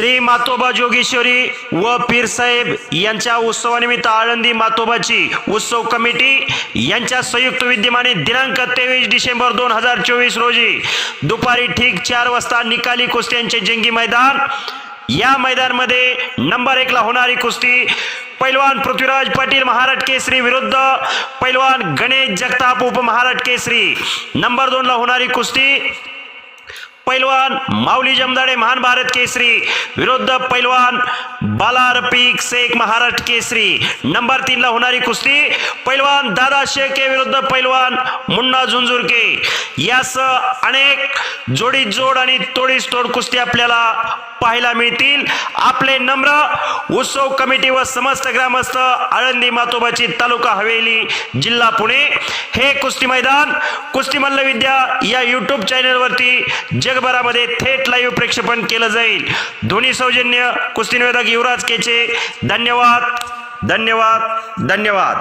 श्री मातोबा जोगेश्वरी व पीरसाहेब यांच्या उत्सवानिमित्त आळंदी मातोबाची उत्सव कमिटी यांच्या संयुक्त विद्यमाने दिनांक तेवीस डिसेंबर दोन हजार चोवीस रोजी दुपारी ठीक चार वाजता निकाली कुस्त्यांचे जंगी मैदान. या मैदानमध्ये नंबर एकला होणारी कुस्ती पैलवान पृथ्वीराज पाटील महाराष्ट्र केसरी विरुद्ध पैलवान गणेश जगताप उप महाराष्ट्र केसरी. नंबर दोनला होणारी कुस्ती पैलवान माऊली जमदाडे महान भारत केसरी विरुद्ध पैलवान बाला रफिक शेख महाराष्ट्र केसरी. नंबर तीनला होणारी कुस्ती पैलवान दादा शेळके विरुद्ध पैलवान मुन्ना झुंझुरके. यासह अनेक जोडी जोड आणि तोडीस तोड कुस्ती आपल्याला पाहायला मिळतील. आपले नम्र उत्सव कमिटी व समस्त ग्रामस्थ आळंदी मातोबाची तालुका हवेली जिल्हा पुणे. हे कुस्ती मैदान कुस्ती मल्लविद्या या यूट्यूब चॅनलवरती जगभरामध्ये थेट लाईव्ह प्रेक्षेपण केलं जाईल. दोन्ही सौजन्य कुस्ती निवेदक युवराज केचे. धन्यवाद धन्यवाद धन्यवाद.